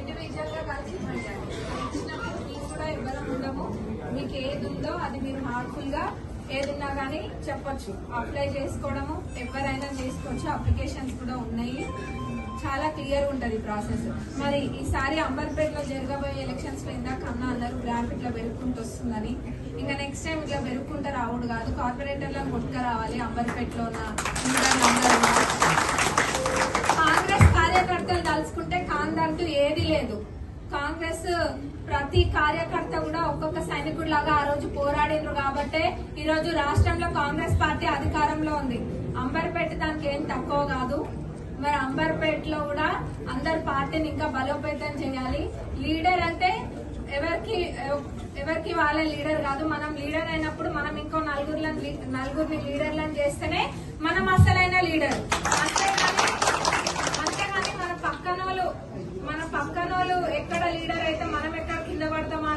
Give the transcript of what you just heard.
ఇండివిజువల్గా కలిసి ఇవ్వండి ఇచ్చినప్పుడు మీకు కూడా ఇవ్వడం ఉండము. మీకు ఏది ఉందో అది మీరు హార్మ్ఫుల్గా ఏదున్నా కానీ చెప్పచ్చు. అప్లై చేసుకోవడము ఎవరైనా చేసుకోవచ్చు. అప్లికేషన్స్ కూడా ఉన్నాయి. చాలా క్లియర్ ఉంటుంది ప్రాసెస్. మరి ఈసారి అంబర్పేటలో జరగబోయే ఎలక్షన్స్లో ఇందాక అన్న అన్నారు గ్రాఫ్ ఇట్లా పెరుగుకుంటూ వస్తుందని. ఇంకా నెక్స్ట్ టైం ఇట్లా పెరుక్కుంటే రావుడు కాదు. కార్పొరేటర్లను కొట్టుక రావాలి అంబర్పేటలో ఉన్న కాంగ్రెస్ ప్రతి కార్యకర్త కూడా ఒక్కొక్క సైనికుడు లాగా ఆ రోజు పోరాడినరు కాబట్టే ఈ రోజు రాష్ట్రంలో కాంగ్రెస్ పార్టీ అధికారంలో ఉంది. అంబర్పేట దానికి ఏం తక్కువ కాదు. మరి అంబర్పేటలో కూడా అందరు పార్టీని ఇంకా బలోపేతం చేయాలి. లీడర్ అంటే ఎవరికి ఎవరికి వాళ్ళే లీడర్ కాదు. మనం లీడర్ అయినప్పుడు మనం ఇంకో నలుగురు నలుగురిని లీడర్లను చేస్తేనే మనం అసలైన లీడర్. ఎక్కడ లీడర్ అయితే మనం ఎక్కడ కింద పడతామా